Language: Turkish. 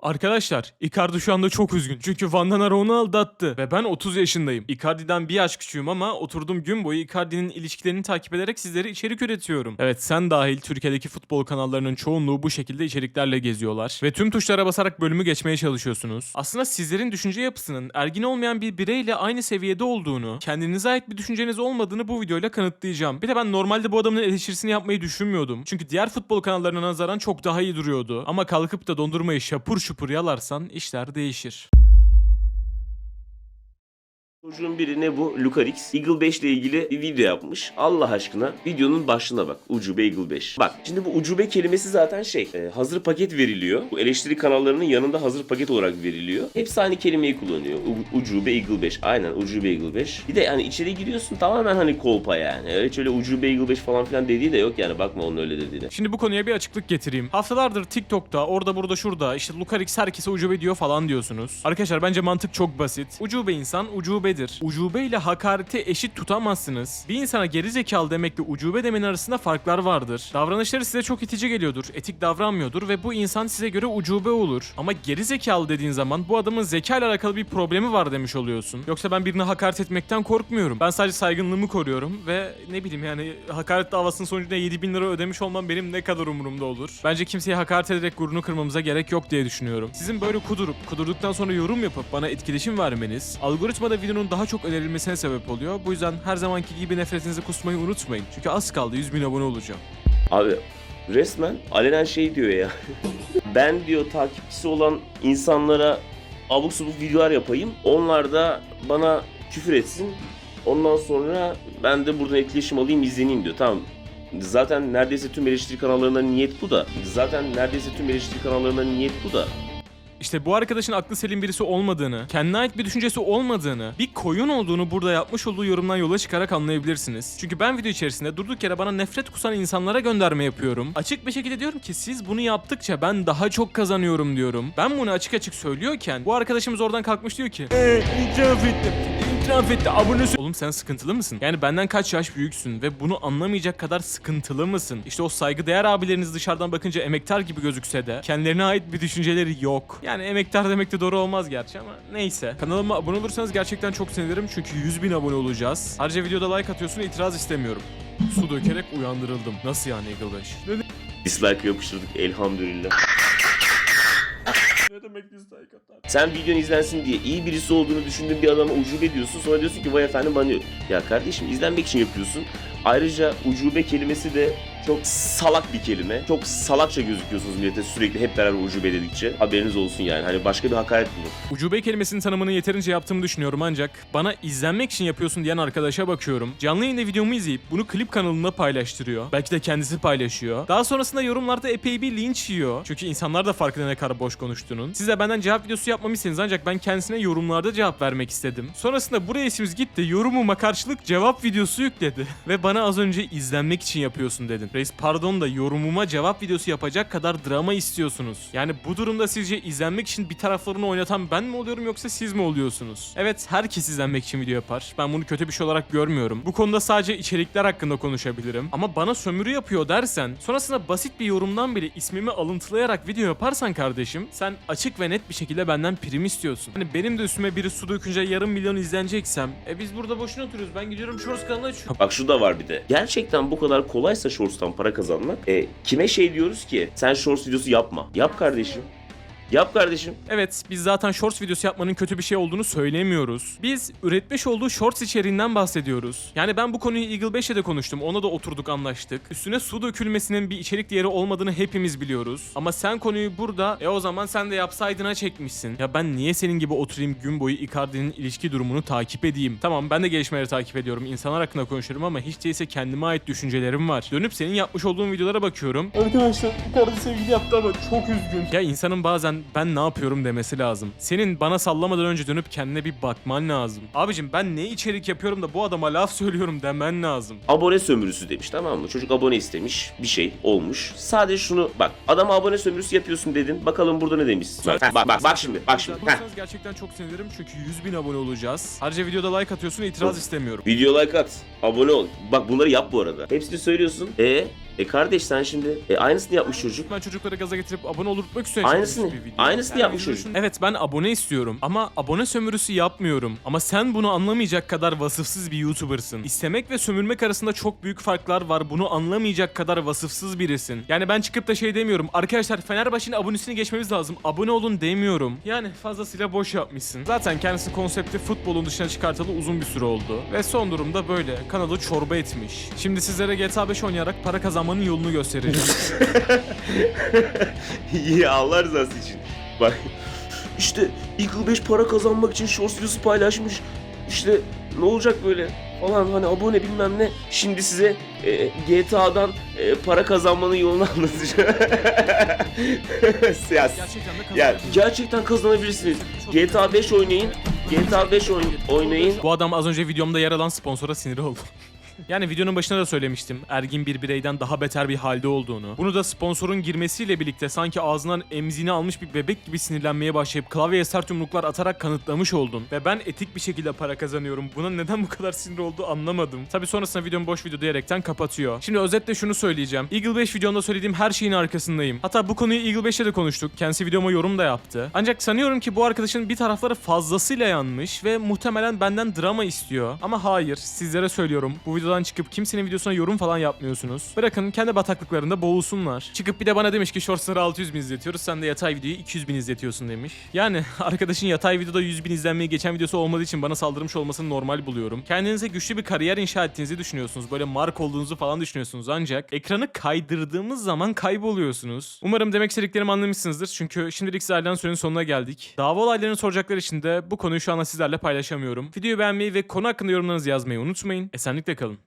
Arkadaşlar Icardi şu anda çok üzgün. Çünkü Van onu aldattı. Ve ben 30 yaşındayım. Icardi'den bir yaş küçüğüm ama oturduğum gün boyu Icardi'nin ilişkilerini takip ederek sizlere içerik üretiyorum. Evet sen dahil Türkiye'deki futbol kanallarının çoğunluğu bu şekilde içeriklerle geziyorlar. Ve tüm tuşlara basarak bölümü geçmeye çalışıyorsunuz. Aslında sizlerin düşünce yapısının ergin olmayan bir bireyle aynı seviyede olduğunu, kendinize ait bir düşünceniz olmadığını bu videoyla kanıtlayacağım. Bir de ben normalde bu adamın eleştirisini yapmayı düşünmüyordum. Çünkü diğer futbol kanallarına nazaran çok daha iyi duruyordu. Ama kalkıp da dondurmayı şapur şupur yalarsan işler değişir. Çocuğun biri ne bu? Lucarix. Eagle 5 ile ilgili bir video yapmış. Allah aşkına videonun başlığına bak. Ucube Eagle 5. Bak şimdi bu ucube kelimesi zaten şey e, hazır paket veriliyor. Bu eleştiri kanallarının yanında hazır paket olarak veriliyor. Hepsi aynı kelimeyi kullanıyor. U- ucube Eagle 5. Aynen ucube Eagle 5. Bir de yani içeri giriyorsun tamamen hani kolpa yani. Öyle hiç öyle ucube Eagle 5 falan filan dediği de yok yani bakma onun öyle dediğine. Şimdi bu konuya bir açıklık getireyim. Haftalardır TikTok'ta orada burada şurada işte Lucarix herkese ucube diyor falan diyorsunuz. Arkadaşlar bence mantık çok basit. Ucube insan ucubedir. Ucube ile hakareti eşit tutamazsınız. Bir insana geri zekalı demekle ucube demenin arasında farklar vardır. Davranışları size çok itici geliyordur. Etik davranmıyordur ve bu insan size göre ucube olur. Ama geri zekalı dediğin zaman bu adamın zeka ile alakalı bir problemi var demiş oluyorsun. Yoksa ben birine hakaret etmekten korkmuyorum. Ben sadece saygınlığımı koruyorum ve ne bileyim yani hakaret davasının sonucunda 7000 lira ödemiş olmam benim ne kadar umurumda olur. Bence kimseye hakaret ederek gururunu kırmamıza gerek yok diye düşünüyorum. Sizin böyle kudurup kudurduktan sonra yorum yapıp bana etkileşim vermeniz algoritmada videonun daha çok önerilmesine sebep oluyor. Bu yüzden her zamanki gibi nefretinizi kusmayı unutmayın. Çünkü az kaldı 100 bin abone olacağım. Abi resmen alenen şey diyor ya. ben diyor takipçisi olan insanlara abuk subuk videolar yapayım. Onlar da bana küfür etsin. Ondan sonra ben de buradan etkileşim alayım izleneyim diyor. Tamam. Zaten neredeyse tüm eleştiri kanallarında niyet bu da. Zaten neredeyse tüm eleştiri kanallarında niyet bu da. İşte bu arkadaşın aklı selim birisi olmadığını, kendine ait bir düşüncesi olmadığını, bir koyun olduğunu burada yapmış olduğu yorumdan yola çıkarak anlayabilirsiniz. Çünkü ben video içerisinde durduk yere bana nefret kusan insanlara gönderme yapıyorum. Açık bir şekilde diyorum ki siz bunu yaptıkça ben daha çok kazanıyorum diyorum. Ben bunu açık açık söylüyorken bu arkadaşımız oradan kalkmış diyor ki Eee itiraf ettim. İtiraf etti abonesi. Oğlum sen sıkıntılı mısın? Yani benden kaç yaş büyüksün ve bunu anlamayacak kadar sıkıntılı mısın? İşte o saygıdeğer abileriniz dışarıdan bakınca emektar gibi gözükse de kendilerine ait bir düşünceleri yok. Yani emektar demek de doğru olmaz gerçi ama neyse. Kanalıma abone olursanız gerçekten çok sevinirim çünkü 100 bin abone olacağız. Ayrıca videoda like atıyorsun itiraz istemiyorum. Su dökerek uyandırıldım. Nasıl yani Eagle 5? Ne, Dislike yapıştırdık elhamdülillah. ne demek dislike atar? Sen videon izlensin diye iyi birisi olduğunu düşündüğün bir adama ucube diyorsun. Sonra diyorsun ki vay efendim bana. Ya kardeşim izlenmek için yapıyorsun. Ayrıca ucube kelimesi de çok salak bir kelime. Çok salakça gözüküyorsunuz millete sürekli hep beraber ucube dedikçe. Haberiniz olsun yani. Hani başka bir hakaret bu. Ucube kelimesinin tanımını yeterince yaptığımı düşünüyorum ancak bana izlenmek için yapıyorsun diyen arkadaşa bakıyorum. Canlı yayında videomu izleyip bunu klip kanalında paylaştırıyor. Belki de kendisi paylaşıyor. Daha sonrasında yorumlarda epey bir linç yiyor. Çünkü insanlar da farkında ne kadar boş konuştuğunun. Siz de benden cevap videosu yapmamı istediniz ancak ben kendisine yorumlarda cevap vermek istedim. Sonrasında buraya isimiz gitti yorumuma karşılık cevap videosu yükledi. Ve bana az önce izlenmek için yapıyorsun dedin. Reis pardon da yorumuma cevap videosu yapacak kadar drama istiyorsunuz. Yani bu durumda sizce izlenmek için bir taraflarını oynatan ben mi oluyorum yoksa siz mi oluyorsunuz? Evet herkes izlenmek için video yapar. Ben bunu kötü bir şey olarak görmüyorum. Bu konuda sadece içerikler hakkında konuşabilirim. Ama bana sömürü yapıyor dersen sonrasında basit bir yorumdan bile ismimi alıntılayarak video yaparsan kardeşim sen açık ve net bir şekilde benden prim istiyorsun. Hani benim de üstüme biri su dökünce yarım milyon izleneceksem e biz burada boşuna oturuyoruz. Ben gidiyorum Shorts kanalına açıyorum. Bak şu da var bir de. Gerçekten bu kadar kolaysa Shorts'tan para kazanmak. E, kime şey diyoruz ki sen Shorts videosu yapma. Yap kardeşim. Yap kardeşim. Evet, biz zaten shorts videosu yapmanın kötü bir şey olduğunu söylemiyoruz. Biz üretmiş olduğu shorts içeriğinden bahsediyoruz. Yani ben bu konuyu Eagle 5'e de konuştum. Ona da oturduk anlaştık. Üstüne su dökülmesinin bir içerik değeri olmadığını hepimiz biliyoruz. Ama sen konuyu burada e o zaman sen de yapsaydına çekmişsin. Ya ben niye senin gibi oturayım gün boyu Icardi'nin ilişki durumunu takip edeyim? Tamam ben de gelişmeleri takip ediyorum. İnsanlar hakkında konuşuyorum ama hiç değilse kendime ait düşüncelerim var. Dönüp senin yapmış olduğun videolara bakıyorum. Arkadaşlar Icardi sevgili yaptı ama çok üzgün. Ya insanın bazen ben ne yapıyorum demesi lazım. Senin bana sallamadan önce dönüp kendine bir bakman lazım. Abicim ben ne içerik yapıyorum da bu adama laf söylüyorum demen lazım. Abone sömürüsü demiş tamam mı? Çocuk abone istemiş. Bir şey olmuş. Sadece şunu bak. Adama abone sömürüsü yapıyorsun dedin. Bakalım burada ne demiş. Bak bak bak, bak şimdi. Bak şimdi. Heh. Gerçekten çok sevinirim çünkü 100 bin abone olacağız. Ayrıca videoda like atıyorsun itiraz istemiyorum. Video like at. Abone ol. Bak bunları yap bu arada. Hepsini söylüyorsun. E E kardeş sen şimdi e, aynısını yapmış çocuk. Ben çocukları gaza getirip abone olurtmak istiyorum. Aynısını- aynısını yapmış çocuk. Evet ben abone istiyorum ama abone sömürüsü yapmıyorum. Ama sen bunu anlamayacak kadar vasıfsız bir YouTuber'sın. İstemek ve sömürmek arasında çok büyük farklar var. Bunu anlamayacak kadar vasıfsız birisin. Yani ben çıkıp da şey demiyorum. Arkadaşlar Fenerbahçe'nin abonesini geçmemiz lazım. Abone olun demiyorum. Yani fazlasıyla boş yapmışsın. Zaten kendisi konsepti futbolun dışına çıkartalı uzun bir süre oldu. Ve son durumda böyle. Kanalı çorba etmiş. Şimdi sizlere GTA 5 oynayarak para kazanmanın yolunu göstereceğim. İyi Allah rızası için. Bak işte Eagle 5 para kazanmak için shorts videosu paylaşmış. İşte ne olacak böyle falan hani abone bilmem ne. Şimdi size e, GTA'dan e, para kazanmanın yolunu anlatacağım. ya, ya gerçekten kazanabilirsiniz. GTA 5 oynayın. GTA 5 oyn- oynayın. Bu adam az önce videomda yer alan sponsora sinir oldu. Yani videonun başında da söylemiştim. Ergin bir bireyden daha beter bir halde olduğunu. Bunu da sponsorun girmesiyle birlikte sanki ağzından emzini almış bir bebek gibi sinirlenmeye başlayıp klavyeye sert yumruklar atarak kanıtlamış oldun. Ve ben etik bir şekilde para kazanıyorum. Buna neden bu kadar sinir oldu anlamadım. Tabi sonrasında videom boş video diyerekten kapatıyor. Şimdi özetle şunu söyleyeceğim. Eagle 5 videomda söylediğim her şeyin arkasındayım. Hatta bu konuyu Eagle 5'te de konuştuk. Kendisi videoma yorum da yaptı. Ancak sanıyorum ki bu arkadaşın bir tarafları fazlasıyla yanmış ve muhtemelen benden drama istiyor. Ama hayır, sizlere söylüyorum. Bu videodan çıkıp kimsenin videosuna yorum falan yapmıyorsunuz. Bırakın kendi bataklıklarında boğulsunlar. Çıkıp bir de bana demiş ki shortsları 600 bin izletiyoruz. Sen de yatay videoyu 200 bin izletiyorsun demiş. Yani arkadaşın yatay videoda 100 bin izlenmeyi geçen videosu olmadığı için bana saldırmış olmasını normal buluyorum. Kendinize güçlü bir kariyer inşa ettiğinizi düşünüyorsunuz. Böyle mark olduğunuzu falan düşünüyorsunuz. Ancak ekranı kaydırdığımız zaman kayboluyorsunuz. Umarım demek istediklerimi anlamışsınızdır. Çünkü şimdilik sizlerden sürenin sonuna geldik. Dava olaylarını soracaklar için de bu konuyu şu anda sizlerle paylaşamıyorum. Videoyu beğenmeyi ve konu hakkında yorumlarınızı yazmayı unutmayın. Esenlikle kalın.